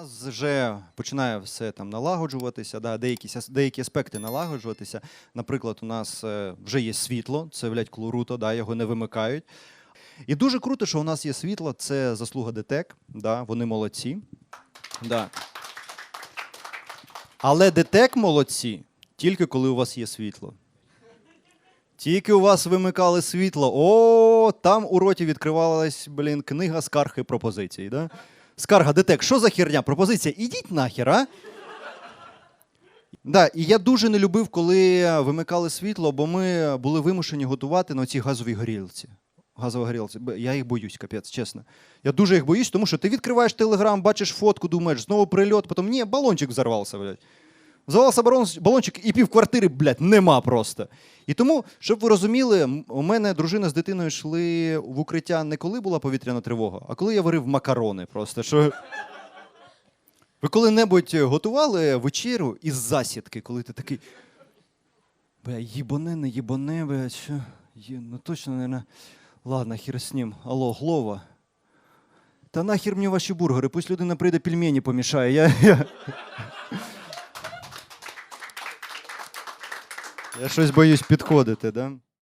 нас вже починає все там налагоджуватися, да, деякі, деякі аспекти налагоджуватися. Наприклад, у нас е, вже є світло, це блядь, круто, да, його не вимикають. І дуже круто, що у нас є світло, це заслуга ДТЕК, да, вони молодці. Да. Але ДТЕК молодці тільки коли у вас є світло. Тільки у вас вимикали світло, о, там у роті відкривалась, блін, книга скарг і пропозицій. Да? Скарга, детек, що за херня? Пропозиція, ідіть нахер, а? Да, і я дуже не любив, коли вимикали світло, бо ми були вимушені готувати на цій газові горілці. Газова горілці. Я їх боюсь, капець, чесно. Я дуже їх боюсь, тому що ти відкриваєш телеграм, бачиш фотку, думаєш, знову прильот, потім ні, балончик взорвався, блядь. Взорвався балончик і півквартири, блядь, нема просто. І тому, щоб ви розуміли, у мене дружина з дитиною йшли в укриття не коли була повітряна тривога, а коли я варив макарони. Просто що. Ви коли-небудь готували вечерю із засідки, коли ти такий. Бля, їбане, не їбане, бля, що? Є, ну точно, наверное. Ладно, хер з ним. Алло, Глова. Та нахер мені ваші бургери, пусть людина прийде пельмені помішає. Я, я... я щось боюсь підходити, да?